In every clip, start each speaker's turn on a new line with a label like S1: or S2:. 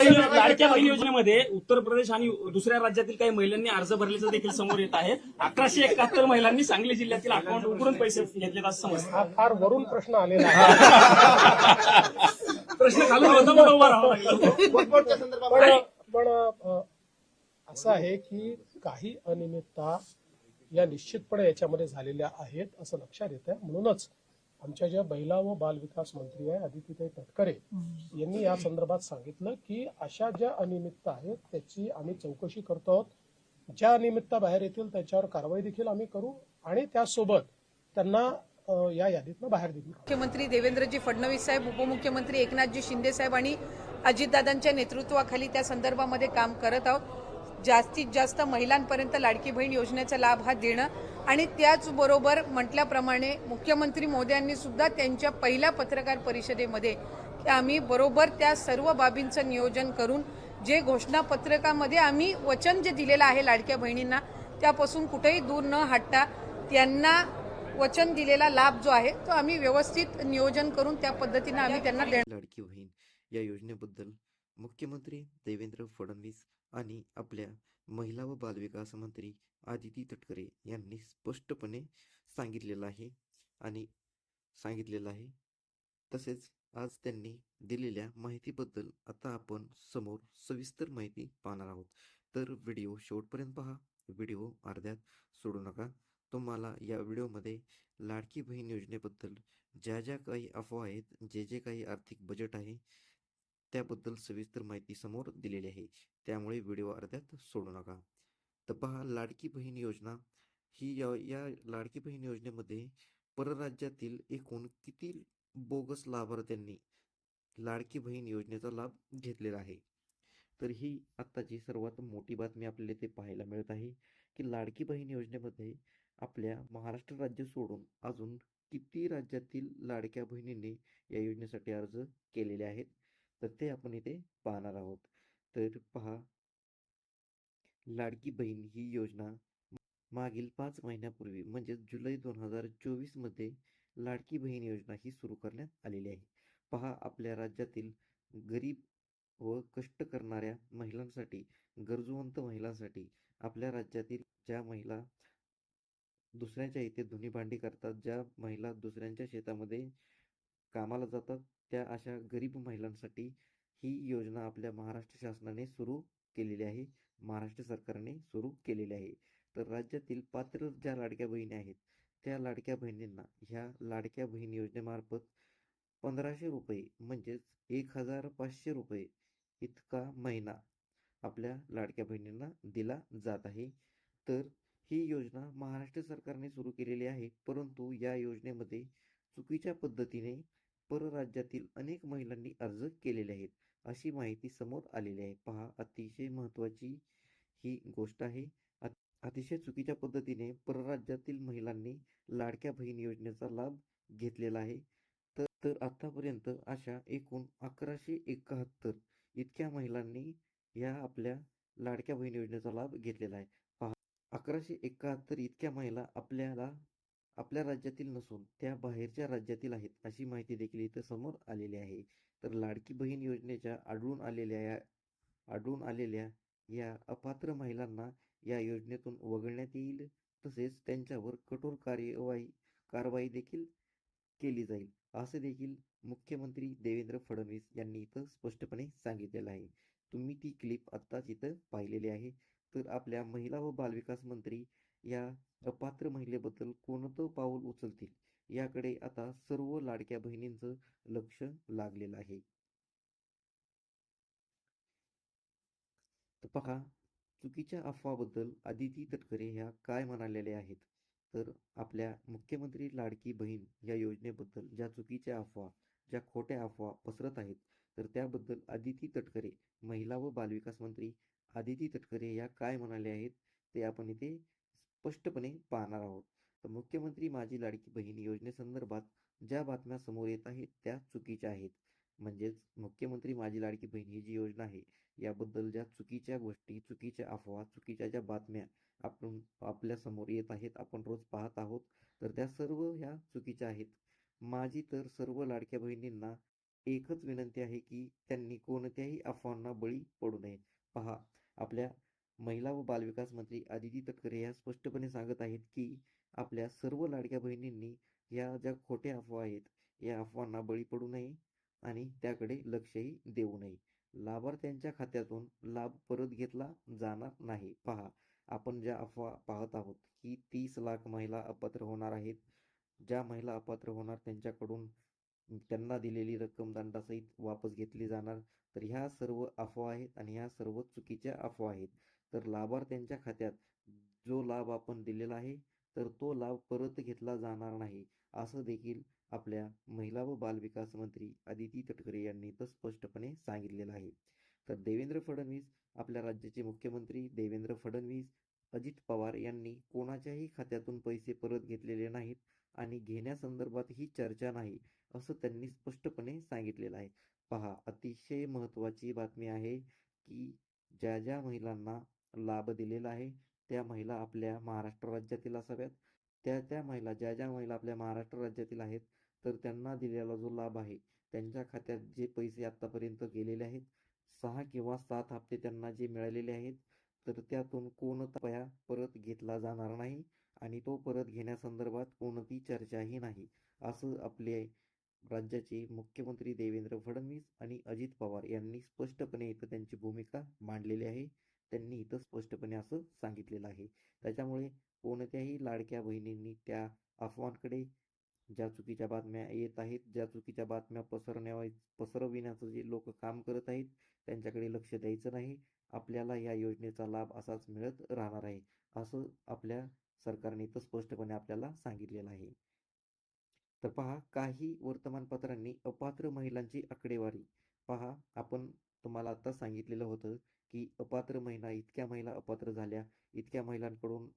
S1: लाडक्या बहीण योजनेमध्ये उत्तर प्रदेश आणि दुसऱ्या राज्यातील काही महिलांनी अर्ज भरल्याचं देखील समोर येत आहे. अकराशे एकाहत्तर महिलांनी सांगली जिल्ह्यातील अकाउंट उघडून पैसे घेतलेत असं समजतं
S2: हा फार वरून प्रश्न आलेला आहे.
S1: प्रश्न खालून होता म्हणून उभा राहावं लागलं.
S2: पण पण अ, असं आहे की काही अनियमितता या निश्चितपणे याच्यामध्ये झालेल्या आहेत असं लक्षात येत आहे म्हणूनच आमच्या ज्या महिला व बाल विकास मंत्री आहे आदित्यताई तटकरे यांनी या संदर्भात सांगितलं की अशा ज्या अनियमितता आहेत त्याची आम्ही चौकशी करतो आहोत. ज्या अनियमितता बाहेर येतील त्याच्यावर कारवाई देखील आम्ही करू आणि त्यासोबत त्यांना या यादीतनं बाहेर देखील काढू.
S3: मुख्यमंत्री देवेंद्रजी फडणवीस साहेब उपमुख्यमंत्री एकनाथजी शिंदे साहेब आणि अजितदादांच्या नेतृत्वाखाली त्या संदर्भामध्ये काम करत आहोत. जास्तीत जास्त महिलांपर्यंत लाडकी बहीण योजनेचा लाभ हा देणं आणि त्याचबरोबर म्हटल्याप्रमाणे मुख्यमंत्री मोदी सुद्धा त्यांच्या पहिल्या पत्रकार परिषदेमध्ये आम्ही बरोबर त्या सर्व बाबींचं नियोजन करून जे घोषणापत्रकामध्ये आम्ही वचन जे दिलेलं आहे लाडक्या बहिणींना त्यापासून कुठेही दूर न हटता त्यांना वचन दिलेला लाभ जो आहे तो आम्ही व्यवस्थित नियोजन करून त्या पद्धतीने आम्ही त्यांना देणार.
S4: लाडकी बहीण या योजनेबद्दल मुख्यमंत्री देवेंद्र फडणवीस आणि आपल्या महिला व बालविकास मंत्री आदिती तटकरे यांनी स्पष्टपणे सांगितलेलं आहे आणि सांगितलेलं आहे. तसेच आज त्यांनी दिलेल्या माहितीबद्दल आता आपण समोर सविस्तर माहिती पाहणार आहोत. तर व्हिडिओ शेवटपर्यंत पहा. व्हिडिओ अर्ध्यात सोडू नका. तुम्हाला या व्हिडिओमध्ये लाडकी बहीण योजनेबद्दल ज्या ज्या काही अफवा आहेत जे जे काही आर्थिक बजेट आहे त्याबद्दल सविस्तर माहिती समोर दिलेली आहे. त्यामुळे व्हिडिओ अर्ध्यात सोडू नका. तर पहा लाडकी बहीण योजना. ही या या लाडकी बहीण योजनेमध्ये परराज्यातील एकूण किती बोगस लाभार्थ्यांनी लाडकी बहीण योजनेचा लाभ घेतलेला आहे? तर ही आत्ताची सर्वात मोठी बातमी आपल्याला इथे पाहायला मिळत आहे की लाडकी बहीण योजनेमध्ये आपल्या महाराष्ट्र राज्य सोडून अजून किती राज्यातील लाडक्या बहिणींनी या योजनेसाठी अर्ज केलेले आहेत? तर ते आपण इथे पाहणार आहोत. तर पहा. लाडकी बहीण ही योजना मागील पाच महिन्यापूर्वी म्हणजे जुलै दोन हजार चोवीसमध्ये लाडकी बहीण योजना ही सुरू करण्यात आलेली आहे. पहा आपल्या राज्यातील गरीब व कष्ट करणाऱ्या महिलांसाठी गरजूवंत महिलांसाठी आपल्या राज्यातील ज्या महिला दुसऱ्यांच्या इथे धुनी भांडी करतात ज्या महिला दुसऱ्यांच्या शेतामध्ये कामाला जातात त्या अशा गरीब महिलांसाठी ही योजना आपल्या महाराष्ट्र शासनाने सुरू केलेली आहे. महाराष्ट्र सरकारने सुरू केलेली आहे. तर राज्यातील पात्र ज्या लाडक्या बहिणी आहेत त्या लाडक्या बहिणींना ह्या लाडक्या बहीण योजनेमार्फत पंधराशे रुपये म्हणजेच एक हजार पाचशे रुपये इतका महिना आपल्या लाडक्या बहिणींना दिला जात आहे. तर ही योजना महाराष्ट्र सरकारने सुरू केलेली आहे. परंतु या योजनेमध्ये चुकीच्या पद्धतीने परराज्यातील अनेक महिलांनी अर्ज केलेले आहेत अशी माहिती समोर आलेली आहे. पहा अतिशय महत्त्वाची ही गोष्ट आहे. अतिशय चुकीच्या पद्धतीने परराज्यातील महिलांनी लाडक्या बहीण योजनेचा लाभ घेतलेला आहे. तर तर आतापर्यंत अशा एकूण अकराशे एकाहत्तर इतक्या महिलांनी या आपल्या लाडक्या बहीण योजनेचा लाभ घेतलेला आहे. पहा अकराशे एकाहत्तर इतक्या महिला आपल्याला आपल्या राज्यातील नसून त्या बाहेरच्या राज्यातील आहेत अशी माहिती देखील इथं समोर आलेली आहे. तर लाडकी बहीण योजनेच्या आढळून आलेल्या या आढळून आलेल्या या अपात्र महिलांना या योजनेतून वगळण्यात येईल तसेच त्यांच्यावर कठोर कार्यवाही कारवाई देखील केली जाईल असे देखील मुख्यमंत्री देवेंद्र फडणवीस यांनी इथं स्पष्टपणे सांगितलेलं आहे. तुम्ही ती क्लिप आत्ताच इथं पाहिलेली आहे. तर आपल्या महिला व बालविकास मंत्री या अपात्र महिलेबद्दल कोणतं पाऊल उचलतील? याकडे आता सर्व लाडक्या बहिणींचं लक्ष लागलेलं आहे. तर पहा चुकीच्या अफवाबद्दल आदिती तटकरे ह्या काय म्हणालेल्या आहेत? तर आपल्या मुख्यमंत्री लाडकी बहीण या योजनेबद्दल ज्या चुकीच्या अफवा ज्या खोट्या अफवा पसरत आहेत तर त्याबद्दल आदिती तटकरे महिला व बालविकास मंत्री आदिती तटकरे या काय म्हणाले आहेत ते आपण इथे स्पष्टपणे पाहणार आहोत. तर मुख्यमंत्री माझी लाडकी बहीण योजनेसंदर्भात ज्या बातम्या समोर येत आहेत त्या चुकीच्या आहेत. म्हणजेच मुख्यमंत्री माझी लाडकी बहीण ही जी योजना आहे याबद्दल ज्या चुकीच्या गोष्टी चुकीच्या अफवा चुकीच्या ज्या बातम्या आपण आपल्यासमोर येत आहेत आपण रोज पाहत आहोत तर त्या सर्व ह्या चुकीच्या आहेत. माझी तर सर्व लाडक्या बहिणींना एकच विनंती आहे की त्यांनी कोणत्याही अफवांना बळी पडू नये. पहा आपल्या महिला व बालविकास मंत्री आदिती तटकरे या स्पष्टपणे सांगत आहेत की आपल्या सर्व लाडक्या बहिणींनी या ज्या खोट्या अफवा आहेत या अफवांना बळी पडू नये आणि त्याकडे लक्षही देऊ नये. लाभार्थ्यांच्या खात्यातून लाभ परत घेतला जाणार नाही. पहा आपण ज्या अफवा पाहत आहोत की तीस लाख महिला अपात्र होणार आहेत ज्या महिला अपात्र होणार त्यांच्याकडून त्यांना दिलेली रक्कम दंडासहित वापस घेतली जाणार तर ह्या सर्व अफवा आहेत आणि ह्या सर्व चुकीच्या अफवा आहेत. तर लाभार्थ्यांच्या खात्यात जो लाभ आपण दिलेला आहे तर तो लाभ परत घेतला जाणार नाही असं देखील आपल्या महिला व बालविकास मंत्री आदिती तटकरे यांनी तर स्पष्टपणे सांगितलेलं आहे. तर देवेंद्र फडणवीस आपल्या राज्याचे मुख्यमंत्री देवेंद्र फडणवीस अजित पवार यांनी कोणाच्याही खात्यातून पैसे परत घेतलेले नाहीत आणि घेण्यासंदर्भात ही चर्चा नाही असं त्यांनी स्पष्टपणे सांगितलेलं आहे. पहा अतिशय महत्त्वाची बातमी आहे की ज्या ज्या महिलांना लाभ दिलेला आहे. त्या महिला आपल्या महाराष्ट्र राज्यातील असाव्यात. त्या त्या महिला ज्या ज्या महिला आपल्या महाराष्ट्र राज्यातील आहेत तर त्यांना दिलेला जो लाभ आहे त्यांच्या खात्यात जे पैसे आत्तापर्यंत गेलेले आहेत सहा किंवा सात हप्ते त्यांना जे मिळालेले आहेत तर त्यातून कोणता परत घेतला जाणार नाही आणि तो परत घेण्यासंदर्भात कोणती चर्चाही नाही असं आपले राज्याचे मुख्यमंत्री देवेंद्र फडणवीस आणि अजित पवार यांनी स्पष्टपणे इथं त्यांची भूमिका मांडलेली आहे. त्यांनी इथं स्पष्टपणे असं सांगितलेलं आहे. त्याच्यामुळे कोणत्याही लाडक्या बहिणींनी त्या अफवांकडे ज्या चुकीच्या बातम्या येत आहेत ज्या चुकीच्या बातम्या पसरण्या पसरविण्याचं जे लोक काम करत आहेत त्यांच्याकडे लक्ष द्यायचं नाही. आपल्याला या योजनेचा लाभ असाच मिळत राहणार आहे असं आपल्या सरकारने इथं स्पष्टपणे आपल्याला सांगितलेलं आहे. तर पहा काही वर्तमानपत्रांनी अपात्र महिलांची आकडेवारी. पहा आपण तुम्हाला आता सांगितलेलं होतं की अपात्र महिला इतक्या महिला अपात्र झाल्या इतक्या महिलांकडून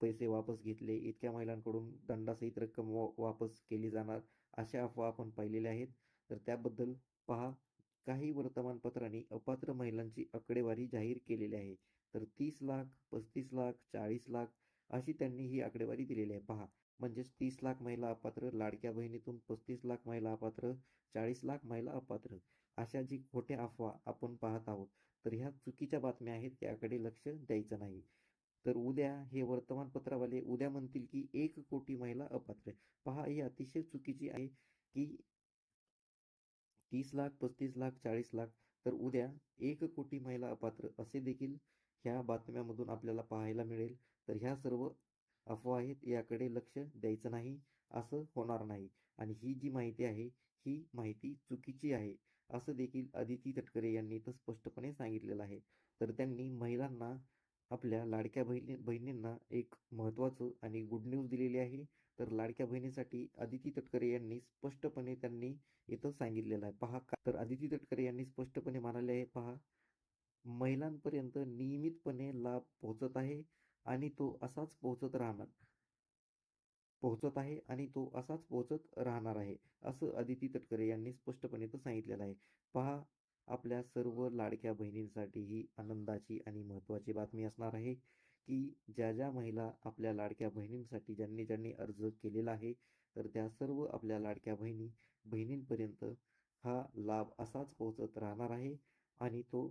S4: पैसे वापस घेतले इतक्या महिलांकडून दंडासहित रक्कम वापस केली जाणार अशा अफवा आपण पाहिलेल्या आहेत. तर त्याबद्दल पहा. काही वर्तमानपत्रांनी अपात्र महिलांची आकडेवारी जाहीर केलेली आहे. तर तीस लाख पस्तीस लाख चाळीस लाख अशी त्यांनी ही आकडेवारी दिलेली आहे. पहा. म्हणजेच तीस लाख महिला अपात्र लाडक्या बहिणीतून पस्तीस लाख महिला अपात्र चाळीस लाख महिला अपात्र अशा जी खोट्या अफवा आपण पाहत आहोत तर ह्या चुकीच्या बातम्या आहेत त्याकडे लक्ष द्यायचं नाही. तर उद्या हे वर्तमानपत्रावाले उद्या म्हणतील की एक कोटी महिला अपात्र. पहा ही अतिशय चुकीची आहे की तीस लाख पस्तीस लाख चाळीस लाख तर उद्या एक कोटी महिला अपात्र असे देखील ह्या बातम्यामधून आपल्याला पाहायला मिळेल. तर ह्या सर्व अफवा आहेत याकडे लक्ष द्यायचं नाही असं होणार नाही. आणि ही जी माहिती आहे ही माहिती चुकीची आहे असं देखील आदिती तटकरे यांनी तर स्पष्टपणे सांगितलेलं आहे. तर त्यांनी महिलांना आपल्या लाडक्या बहिणी बहिणींना एक महत्त्वाचं आणि गुड न्यूज दिलेली आहे. तर लाडक्या बहिणीसाठी आदिती तटकरे यांनी स्पष्टपणे त्यांनी इथं सांगितलेलं आहे. पहा का? तर आदिती तटकरे यांनी स्पष्टपणे म्हणाले आहे पहा. महिलांपर्यंत नियमितपणे लाभ पोहोचत आहे. आणि तो असाच पोहोचत राहणार. पोहोचत आहे आणि तो असाच पोहोचत राहणार आहे असं आदिती तटकरे यांनी स्पष्टपणे तर सांगितलेलं आहे. पहा आपल्या सर्व लाडक्या बहिणींसाठी ही आनंदाची आणि महत्त्वाची बातमी असणार आहे की ज्या ज्या महिला आपल्या लाडक्या बहिणींसाठी ज्यांनी ज्यांनी अर्ज केलेला आहे तर त्या सर्व आपल्या लाडक्या बहिणी बहिणींपर्यंत हा लाभ असाच पोहोचत राहणार आहे आणि तो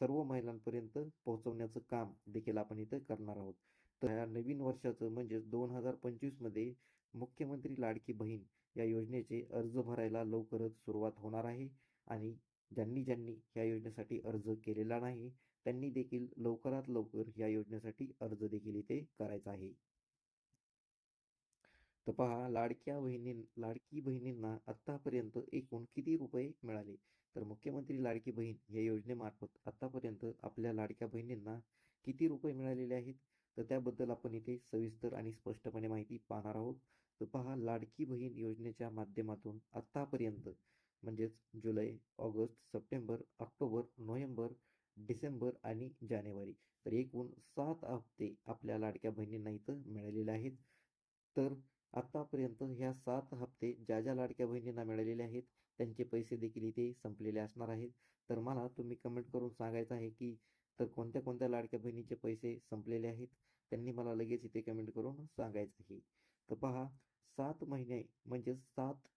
S4: सर्व महिलांपर्यंत पोहोचवण्याचं काम देखील आपण इथं करणार आहोत. तर या नवीन वर्षाचं म्हणजेच दोन हजार पंचवीसमध्ये मुख्यमंत्री लाडकी बहीण या योजनेचे अर्ज भरायला लवकरच सुरुवात होणार आहे आणि ज्यांनी ज्यांनी या योजनेसाठी अर्ज केलेला नाही त्यांनी देखील लवकरात लवकर या योजनेसाठी अर्ज देखील इथे करायचा आहे. तर पहा लाडक्या बहिणी लाडकी बहिणींना आत्तापर्यंत एकूण किती रुपये मिळाले? तर मुख्यमंत्री लाडकी बहीण या योजनेमार्फत आत्तापर्यंत आपल्या लाडक्या बहिणींना किती रुपये मिळालेले आहेत? तर त्याबद्दल आपण इथे सविस्तर आणि स्पष्टपणे माहिती पाहणार आहोत. तर पहा लाडकी बहीण योजनेच्या माध्यमातून आत्तापर्यंत म्हणजेच July August September October November December आणि जानेवारी तर एकूण सात हप्ते आपल्या लाडक्या बहिणींना इथं मिळालेले आहेत. तर आत्तापर्यंत ह्या सात हप्ते ज्या ज्या लाडक्या बहिणींना मिळालेले आहेत त्यांचे पैसे देखील इथे संपलेले असणार आहेत. तर मला तुम्ही कमेंट करून सांगायचं आहे की तर कोणत्या कोणत्या लाडक्या बहिणीचे पैसे संपलेले आहेत? त्यांनी मला लगेच इथे कमेंट करून सांगायचं आहे. तर पहा सात महिने म्हणजे सात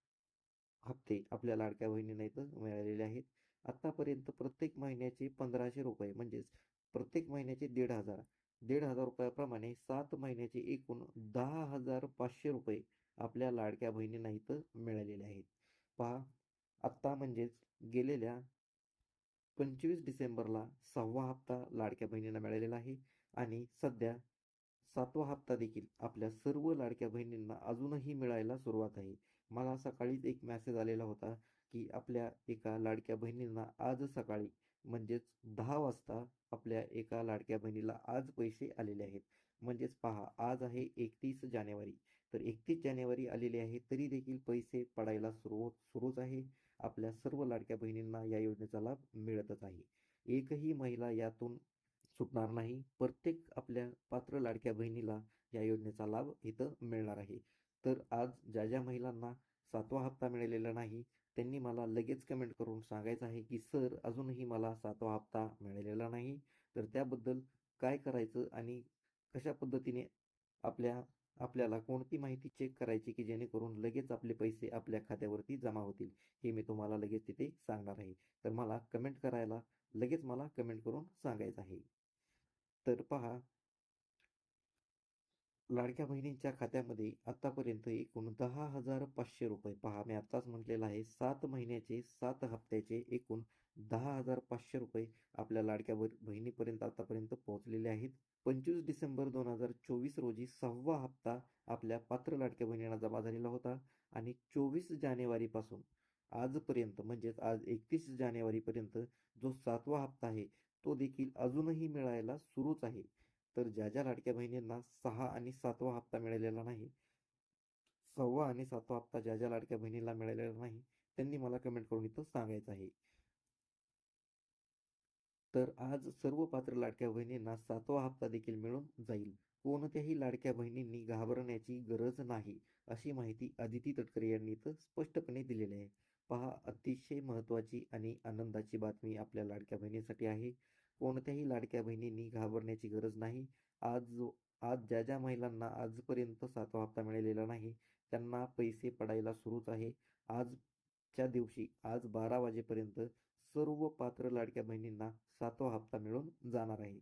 S4: हप्ते आपल्या लाडक्या बहिणींना इथं मिळालेले आहेत. आतापर्यंत प्रत्येक महिन्याचे पंधराशे रुपये म्हणजेच प्रत्येक महिन्याचे दीड हजार. दीड हजार रुपयाप्रमाणे सात महिन्याचे एकूण दहा हजार पाचशे रुपये आपल्या लाडक्या बहिणींना इथं मिळालेले आहेत. पहा आत्ता म्हणजेच गेलेल्या पंचवीस डिसेंबरला सहावा हप्ता लाडक्या बहिणींना मिळालेला आहे आणि सध्या सातवा हप्ता देखील आपल्या सर्व लाडक्या बहिणींना अजूनही मिळायला सुरुवात आहे. मला सकाळीच एक मॅसेज आलेला होता की आपल्या एका लाडक्या बहिणींना आज सकाळी म्हणजेच दहा वाजता आपल्या एका लाडक्या बहिणीला आज पैसे आलेले आहेत. म्हणजेच पहा आज आहे एकतीस जानेवारी. तर एकतीस जानेवारी आलेली आहे. तरी देखील पैसे पडायला सुरू सुरूच आहे. आपल्या सर्व लाडक्या बहिणींना या योजनेचा लाभ मिळतच आहे. एकही महिला यातून सुटणार नाही. प्रत्येक आपल्या पात्र लाडक्या बहिणीला या योजनेचा लाभ इथं मिळणार आहे. तर आज ज्या ज्या महिलांना सातवा हप्ता मिळालेला नाही त्यांनी मला लगेच कमेंट करून सांगायचं आहे की सर अजूनही मला सातवा हप्ता मिळालेला नाही. तर त्याबद्दल काय करायचं आणि कशा पद्धतीने आपल्या आपल्याला कोणती माहिती चेक करायची की जेणेकरून लगेच आपले पैसे आपल्या खात्यावरती जमा होतील? हे मी तुम्हाला लगेच तिथे सांगणार आहे. तर मला कमेंट करायला लगेच मला कमेंट करून सांगायचं आहे. तर पहा लाडक्या बहिणींच्या खात्यामध्ये आतापर्यंत एकूण दहा हजार पाचशे रुपये. पहा मी आत्ताच म्हटलेलं आहे सात महिन्याचे सात हप्त्याचे एकूण दहा हजार पाचशे रुपये आपल्या लाडक्या बहिणीपर्यंत आतापर्यंत पोहोचलेले आहेत. पंचवीस डिसेंबर दोन हजार चोवीस रोजी सहावा हप्ता आपल्या पात्र लाडक्या बहिणींना जमा झालेला होता आणि चोवीस जानेवारीपासून आजपर्यंत म्हणजेच आज एकतीस जानेवारीपर्यंत जो सातवा हप्ता आहे तो देखील अजूनही मिळायला सुरूच आहे. तर ज्या ज्या लाडक्या बहिणींना सहा आणि सातवा हप्ता मिळालेला नाही सहावा आणि सातवा हप्ता ज्या ज्या लाडक्या बहिणीला मिळालेला नाही त्यांनी मला कमेंट करून इथं सांगायचं आहे. तर आज सर्व पात्र लाडक्या बहिणींना सातवा हप्ता देखील मिळून जाईल. कोणत्याही लाडक्या बहिणींनी घाबरण्याची गरज नाही अशी माहिती अदिती तटकरे यांनी इथं स्पष्टपणे दिलेली आहे. पहा अतिशय महत्त्वाची आणि आनंदाची बातमी आपल्या लाडक्या बहिणीसाठी आहे. कोणत्याही लाडक्या बहिणींनी घाबरण्याची गरज नाही. आज आज ज्या ज्या महिलांना आजपर्यंत सातवा हप्ता मिळालेला नाही त्यांना पैसे पडायला सुरूच आहे. आजच्या दिवशी आज बारा वाजेपर्यंत सर्व पात्र लाडक्या बहिणींना सातवा हप्ता मिळून जाणार आहे.